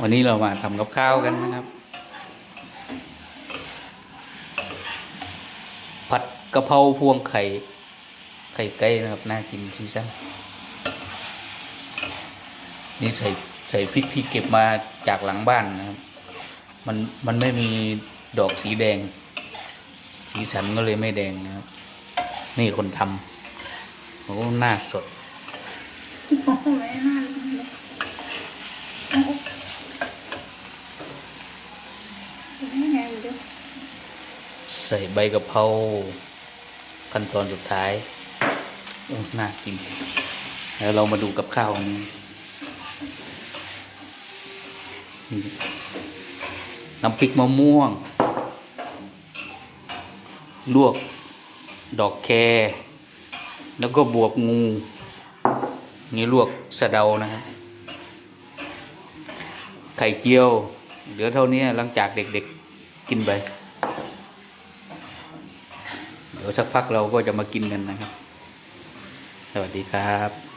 วันนี้เรามาทำกับข้าวกันนะครับ ผัดกะเพราพวงไข่ ไข่ไก่นะครับ น่ากินชิซันนี่ใส่ใส่พริกที่เก็บมาจากหลังบ้านนะครับ มันมันไม่มีดอกสีแดง สีสันก็เลยไม่แดงนะครับ นี่คนทำโอ้หน้าสด โอ้โหไม่น่าเลยโอ้โหไม่ไงดู ใส่ใบกะเพราขั้นตอนสุดท้ายน่ากิน แล้วเรามาดูกับข้าวนี้น้ำพริกมะม่วง ลวกดอกแค แล้วก็บวกงู นี่ลวกสะเดานะครับไข่เจียว เหลือเท่านี้หลังจากเด็กๆกินไป เดี๋ยวสักพักเราก็จะมากินกันนะครับ สวัสดีครับ